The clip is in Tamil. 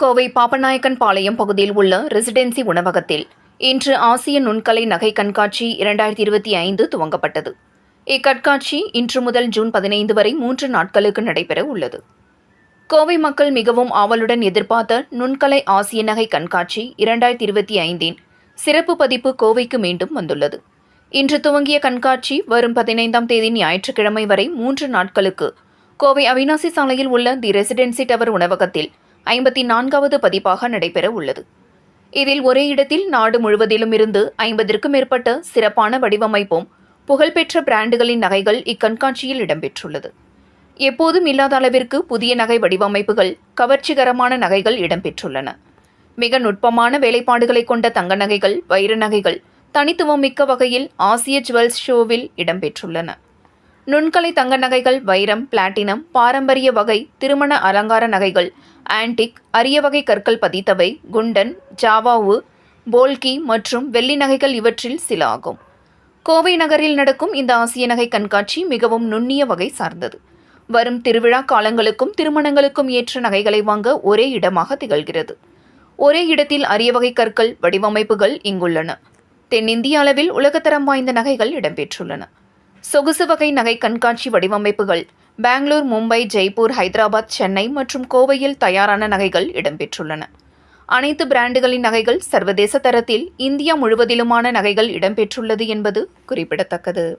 கோவை பாப்பநாயக்கன் பாளையம் பகுதியில் உள்ள ரெசிடென்சி உணவகத்தில் இன்று ஆசிய நுண்கலை நகை கண்காட்சி இரண்டாயிரத்தி இருபத்தி ஐந்து துவங்கப்பட்டது. இக்கண்காட்சி இன்று முதல் ஜூன் பதினைந்து வரை மூன்று நாட்களுக்கு நடைபெற உள்ளது. கோவை மக்கள் மிகவும் ஆவலுடன் எதிர்பார்த்த நுண்கலை ஆசிய நகை கண்காட்சி இரண்டாயிரத்தி இருபத்தி ஐந்தின் சிறப்பு பதிப்பு கோவைக்கு மீண்டும் வந்துள்ளது. இன்று துவங்கிய கண்காட்சி வரும் பதினைந்தாம் தேதி ஞாயிற்றுக்கிழமை வரை மூன்று நாட்களுக்கு கோவை அவினாசி சாலையில் உள்ள தி ரெசிடென்சி டவர் உணவகத்தில் ஐம்பத்தி நான்காவது பதிப்பாக நடைபெற உள்ளது. இதில் ஒரே இடத்தில் நாடு முழுவதிலும் இருந்து ஐம்பதிற்கும் மேற்பட்ட சிறப்பான வடிவமைப்பும் புகழ்பெற்ற பிராண்டுகளின் நகைகள் இக்கண்காட்சியில் இடம்பெற்றுள்ளது. எப்போதும் இல்லாத அளவிற்கு புதிய நகை வடிவமைப்புகள் கவர்ச்சிகரமான நகைகள் இடம்பெற்றுள்ளன. மிக நுட்பமான வேலைப்பாடுகளை கொண்ட தங்க நகைகள் வைர நகைகள் தனித்துவம் மிக்க வகையில் ஆசிய ஜுவல்ஸ் ஷோவில் இடம்பெற்றுள்ளன. நுண்கலை தங்க நகைகள் வைரம் பிளாட்டினம் பாரம்பரிய வகை திருமண அலங்கார நகைகள் ஆன்டிக் அரிய வகை கற்கள் பதித்தவை குண்டன் ஜாவாவு போல்கி மற்றும் வெள்ளி நகைகள் இவற்றில் சில ஆகும் கோவை நகரில் நடக்கும் இந்த ஆசிய நகை கண்காட்சி மிகவும் நுண்ணிய வகை சார்ந்தது. வரும் திருவிழா காலங்களுக்கும் திருமணங்களுக்கும் ஏற்ற நகைகளை வாங்க ஒரே இடமாக திகழ்கிறது. ஒரே இடத்தில் அரிய வகை கற்கள் வடிவமைப்புகள் இங்குள்ளன. தென்னிந்திய அளவில் உலகத்தரம் வாய்ந்த நகைகள் இடம்பெற்றுள்ளன. சொகுசு வகை நகை கண்காட்சி வடிவமைப்புகள். பெங்களூர் மும்பை ஜெய்ப்பூர் ஹைதராபாத் சென்னை மற்றும் கோவையில் தயாரான நகைகள் இடம்பெற்றுள்ளன. அனைத்து பிராண்டுகளின் நகைகள் சர்வதேச தரத்தில் இந்தியா முழுவதிலுமான நகைகள் இடம்பெற்றுள்ளது என்பது குறிப்பிடத்தக்கது.